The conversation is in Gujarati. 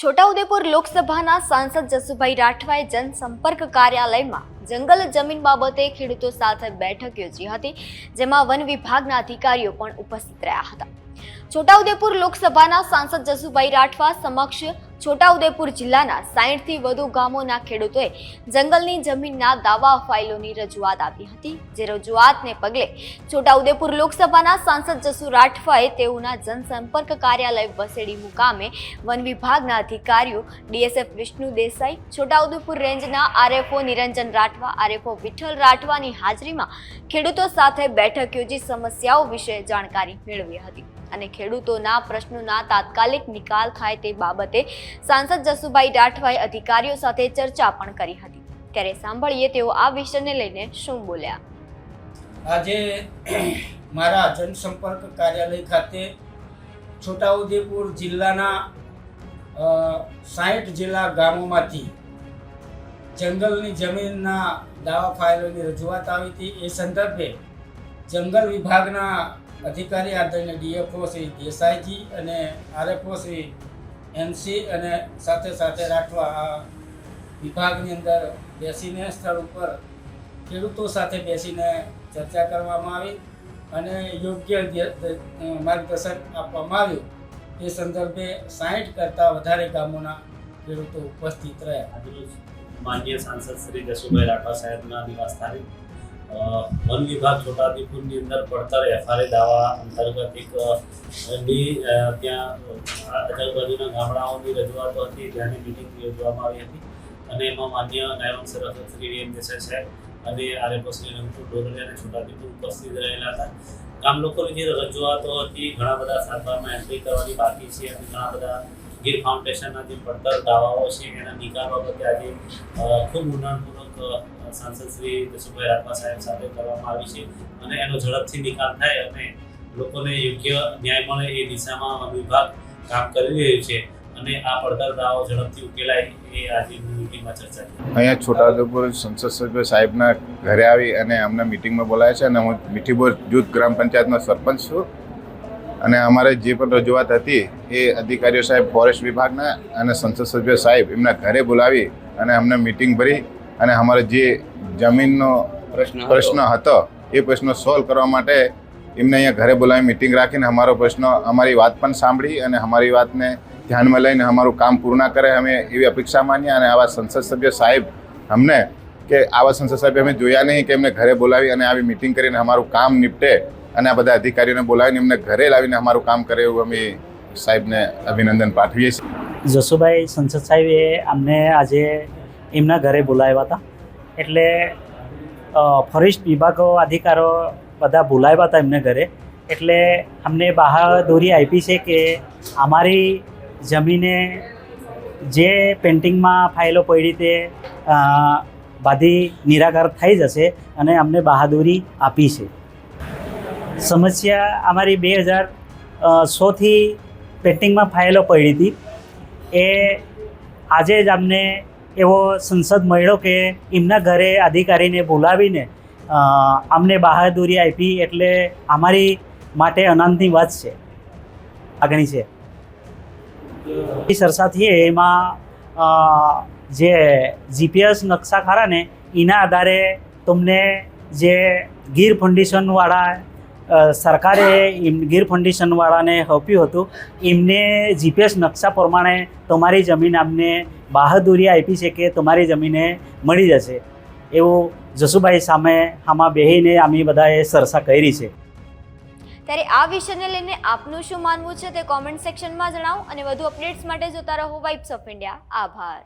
છોટાઉદેપુર લોકસભાના સાંસદ જસુભાઈ રાઠવાએ જનસંપર્ક કાર્યાલયમાં જંગલ જમીન બાબતે ખેડૂતો સાથે બેઠક યોજી હતી, જેમાં વન વિભાગના અધિકારીઓ પણ ઉપસ્થિત રહ્યા હતા. છોટાઉદેપુર લોકસભાના સાંસદ જસુભાઈ રાઠવા સમક્ષ છોટાઉદેપુર જિલ્લાના સાહીઠથી વધુ ગામોના ખેડૂતોએ જંગલની જમીનના દાવા ફાઇલોની રજૂઆત આપી હતી, જે રજૂઆતને પગલે છોટાઉદેપુર લોકસભાના સાંસદ જસુ રાઠવાએ તેઓના જનસંપર્ક કાર્યાલય વસેડી મુકામે વન વિભાગના અધિકારીઓ ડીએસએફ વિષ્ણુ દેસાઈ, છોટાઉદેપુર રેન્જના R F O Niranjan Rathwa, R F O Vitthal રાઠવાની હાજરીમાં ખેડૂતો સાથે બેઠક યોજી સમસ્યાઓ વિશે જાણકારી મેળવી હતી. અને ખેડૂતોના પ્રશ્નોના તાત્કાલિક નિકાલ થાય તે બાબતે સાંસદ જસુભાઈ રાઠવાએ અધિકારીઓ સાથે ચર્ચા પણ કરી હતી. ત્યારે સાંભળીએ તેઓ આ વિષયને લઈને શું બોલ્યા. આજે મારા જનસંપર્ક કાર્યાલય ખાતે છોટાઉદેપુર જિલ્લાના સાહીઠ જિલ્લા ગામોમાંથી જંગલની જમીનના દાવા ફાઇલોની રજૂઆત આવી હતી. એ સંદર્ભે જંગલ વિભાગના અધિકારી આદરણીય ડીએફઓ શ્રી દેસાઈજી અને આરએફઓ શ્રી એમસી અને સાથે સાથે રાખવા આ વિભાગની અંદર બેસીને સ્થળ ઉપર ખેડૂતો સાથે બેસીને ચર્ચા કરવામાં આવી અને યોગ્ય માર્ગદર્શન આપવામાં આવ્યું એ સંદર્ભે સાહીઠ કરતાં વધારે ગામોના ખેડૂતો ઉપસ્થિત રહ્યા. માન્ય સાંસદ શ્રી જસુભાઈ રાઠવા સાહેબના નિવાસ સ્થાને અ, વન વિભાગ છોટાઉદેપુરની અંદર પડતર એફઆરએ દાવા અંતર્ગત એક ની ત્યાં આજુબાજુના ગામડાઓની રજૂઆતો હતી, ત્યાંની મિટિંગ યોજવામાં આવી હતી. અને એમાં માન્ય નાયબ સરહદ શ્રી વી એમ દેસાઈ સાહેબ અને આરએફઓ શ્રી રંગપુર ડોરલિયા અને છોટાઉદેપુર ઉપસ્થિત રહેલા હતા. ગામ લોકોની જે રજૂઆતો હતી, ઘણા બધા સારવારમાં એન્ટ્રી કરવાની બાકી છે, અને ઘણા બધા ગીર ફાઉન્ડેશનના જે પડતર દાવાઓ છે એના નિકાલ બાબતે આજે ખૂબ ઊંડાણપૂર્વક સાંસદ શ્રી જસુભાઈ રાઠવા સાહેબ સાથે કરવામાં આવી છે અને એનો ઝડપથી નિકાલ થાય અને લોકોને યોગ્ય ન્યાય મળે એ દિશામાં વિભાગ કામ કરી રહ્યું છે અને આ પડતર દાવો ઝડપથી ઉકેલાય એ આજે મીટિંગમાં ચર્ચા થઈ અહીંયા છોટાઉદેપુર સંસદ સભ્ય સાહેબના ઘરે આવી અને અમને મિટિંગમાં બોલાવ્યા છે અને હું મીઠીબોર જૂથ ગ્રામ પંચાયતનો સરપંચ છું. અને અમારે જે પણ રજૂઆત હતી એ અધિકારીઓ સાહેબ ફોરેસ્ટ વિભાગના અને સંસદ સભ્ય સાહેબ એમના ઘરે બોલાવી અને અમને મિટિંગ ભરી અને અમારે જે જમીનનો પ્રશ્ન હતો. એ પ્રશ્ન સોલ્વ કરવા માટે એમને અહીંયા ઘરે બોલાવી મિટિંગ રાખીને અમારો પ્રશ્ન અમારી વાત પણ સાંભળી અને અમારી વાતને ધ્યાનમાં લઈને અમારું કામ પૂર્ણ કરે અમે એવી અપેક્ષા માની અને આવા સંસદ સભ્ય સાહેબ અમને કે આવા સંસદ સભ્ય અમે જોયા નહીં કે એમને ઘરે બોલાવી અને આવી મિટિંગ કરીને અમારું કામ નિપટે અને આ બધા અધિકારીઓને બોલાવીને એમને ઘરે લાવીને અમારું કામ કરે એવું અમે સાહેબને અભિનંદન પાઠવીએ છીએ. જસુભાઈ સંસદ સાહેબે અમને આજે એમના ઘરે બોલાવ્યા હતા. એટલે ફોરેસ્ટ વિભાગો અધિકારો બધા બોલાવ્યા હતા એમને ઘરે. એટલે અમને બહાદુરી આપી છે કે અમારી જમીને જે પેન્ટિંગમાં ફાઇલો પડી તે બધી નિરાકાર થઈ જશે અને અમને બહાદુરી આપી છે. સમસ્યા અમારી બે હજાર સોથી પેન્ટિંગમાં ફાઇલો પડી હતી. એ આજે જ અમને એવો સંસદ મળ્યો કે એમના ઘરે અધિકારીને બોલાવીને અમને બહાદુરી આપી એટલે અમારી માટે આનંદની વાત છે આગણી છે. એ સરસાથી એમાં જે જીપીએસ નકશા ખરા ને એના આધારે તમને જે ગીર ફાઉન્ડેશનવાળા સરકારે ગીર ફાઉન્ડેશનવાળાને આપ્યું હતું, એમને જીપીએસ નકશા પ્રમાણે તમારી જમીન અમને બહાદુરી આપી છે કે તમારી જમીને મળી જશે. એવું જસુભાઈ સામે આમાં બેહીને અમે બધાએ સરસા કરી છે. ત્યારે આ વિષયને લઈને આપનું શું માનવું છે તે કોમેન્ટ સેક્શનમાં જણાવો અને વધુ અપડેટ્સ માટે જોતા રહો વાઇબ્સ ઓફ ઇન્ડિયા આભાર.